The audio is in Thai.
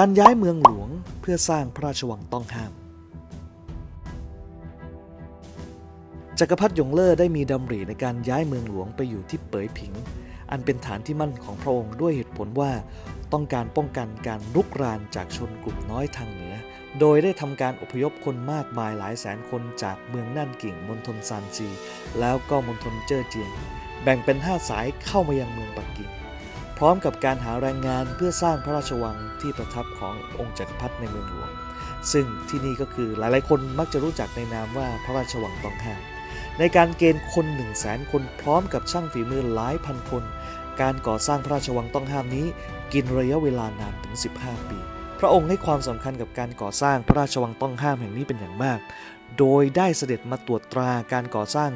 การย้ายเมืองหลวงเพื่อสร้างพระราชวังต้องห้าม จักรพรรดิหยงเล่อได้มีดำริในการย้ายเมืองหลวงไปอยู่ที่เป๋ยผิง อันเป็นฐานที่มั่นของพระองค์ด้วยเหตุผลว่าต้องการป้องกันการรุกรานจากชนกลุ่มน้อยทางเหนือ โดยได้ทำการอพยพคนมากมายหลายแสนคนจากเมืองน่านกิ่งมณฑลซานซีแล้วก็มณฑลเจ้อเจียง แบ่งเป็นห้าสายเข้ามายังเมืองปักกิ่ง ร้อมกับการหาแรงงานเพื่อสร้างพระราชวังที่ประทับขององค์จักรพรรดิในเมืองหลวง ซึ่งที่นี่ก็คือหลายๆ คนมักจะรู้จักในนามว่าพระราชวังต้องห้าม ในการเกณฑ์คน1 0 0 0 0แสนคนพร้อมกับช่างฝีมือหลายพันคน การก่อสร้างพระราชวังต้องห้ามนี้กินระยะเวลานานถึง 15 ปี พระองค์ให้ความสำคัญกับการก่อสร้างพระราชวังต้องห้ามแห่งนี้เป็นอย่างมาก โดยได้เสด็จมาตรวจตราการก่อสร้าง